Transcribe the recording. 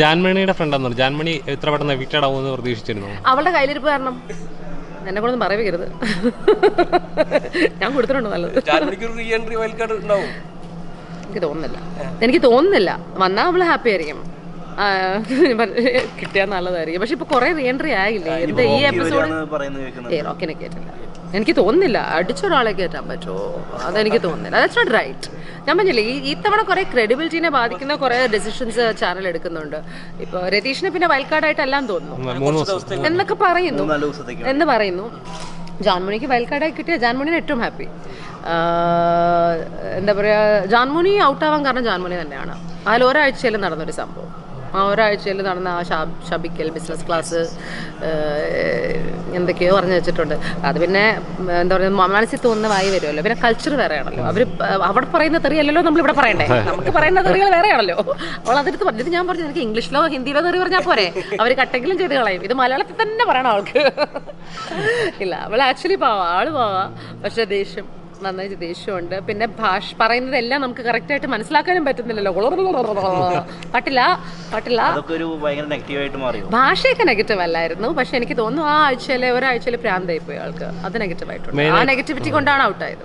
ജാൻമണിയുടെ ഫ്രണ്ടാന്ന് പറഞ്ഞു. ജാൻമണി എത്ര പെട്ടെന്ന് എവിക്റ്റഡ് ആവുമെന്ന് പ്രതീക്ഷിച്ചിരുന്നു? അവളുടെ കയ്യിലിരിപ്പ് കാരണം. എന്നെ കൊണ്ടൊന്നും പറയരുത് ഞാൻ കൊടുത്തിട്ടുണ്ട് നല്ലത്. ജാൻമണിക്ക് ഒരു റീ വൈൽഡ് കാർഡ് ഉണ്ടാവും. എനിക്ക് തോന്നുന്നില്ല. എനിക്ക് തോന്നുന്നില്ല. വന്നാൽ അവൾ ഹാപ്പി ആയിരിക്കും. ആ, കിട്ടിയാൽ നല്ലതായിരിക്കും. പക്ഷെ ഇപ്പൊ കുറെ റീഎൻട്രി ആയില്ലേ? എന്താ ഈ എപ്പിസോഡ് പറയുന്നത് കേൾക്കുന്നത്. ഏ റോക്കിനെ കേട്ടില്ല. എനിക്ക് തോന്നുന്നില്ല. അടിച്ചൊരാളെ കയറ്റാൻ പറ്റുമോ? അതെനിക്ക് തോന്നുന്നില്ല. ദാറ്റ്സ് നോട്ട് റൈറ്റ് ഞാൻ പറഞ്ഞില്ലേ ഈ ഇത്തവണ കുറെ ക്രെഡിബിലിറ്റിനെ ബാധിക്കുന്ന കുറെ ഡെസിഷൻസ് ചാനൽ എടുക്കുന്നുണ്ട്. ഇപ്പൊ രതീഷിനെ പിന്നെ വയൽക്കാടായിട്ടെല്ലാം തോന്നുന്നു. എന്നൊക്കെ പറയുന്നു. എന്ന് പറയുന്നു. ജാൻമുണിക്ക് വയൽക്കാടായി കിട്ടിയ ജാൻമുണിന് ഏറ്റവും ഹാപ്പി എന്താ പറയുക ജാൻമുണി ഔട്ടാവാൻ കാരണം ജാൻമുണി തന്നെയാണ്. അതിൽ ഒരാഴ്ചയിൽ നടന്നൊരു സംഭവം. ആ ഒരാഴ്ചയിൽ നടന്ന ആ ശബിക്കൽ ബിസിനസ് ക്ലാസ് എന്തൊക്കെയോ പറഞ്ഞു വെച്ചിട്ടുണ്ട്. അത് പിന്നെ എന്താ പറയുക മനസ്സിൽ തോന്നുന്ന വായി വരുമല്ലോ. പിന്നെ കൾച്ചർ വേറെയാണല്ലോ. അവർ അവിടെ പറയുന്ന തെറിയല്ലോ നമ്മൾ ഇവിടെ പറയണ്ടേ നമുക്ക് പറയുന്ന തെറികൾ വേറെയാണല്ലോ. അവൾ അതെടുത്ത് പറഞ്ഞിട്ട് ഞാൻ പറഞ്ഞു എനിക്ക് ഇംഗ്ലീഷിലോ ഹിന്ദിയിലോ തെറി പറഞ്ഞാൽ പോരെ? അവർ കട്ടെങ്കിലും ചെയ്ത് കളയും. ഇത് മലയാളത്തിൽ തന്നെ പറയണം അവൾക്ക്. ഇല്ല അവൾ ആക്ച്വലി പാവാ. ആൾ പാവാ. പക്ഷെ ദേഷ്യം. നന്നായിട്ട് ദേഷ്യമുണ്ട്. പിന്നെ ഭാഷ പറയുന്നതെല്ലാം നമുക്ക് കറക്റ്റായിട്ട് മനസ്സിലാക്കാനും പറ്റുന്നില്ലല്ലോ. പട്ടില്ല പട്ടില്ല അതൊക്കെ ഒരു ഭയങ്കര നെഗറ്റീവായിട്ട് മാറിയോ? ഭാഷയൊക്കെ നെഗറ്റീവ് അല്ലായിരുന്നു. പക്ഷെ എനിക്ക് തോന്നുന്നു ആ ആഴ്ചയിലെ ഒരാഴ്ചയിൽ പ്രാന്തായി പോയി ആൾക്ക്. അത് നെഗറ്റീവ് ആയിട്ടുണ്ട് ആ നെഗറ്റിവിറ്റി കൊണ്ടാണ് ഔട്ടായത്.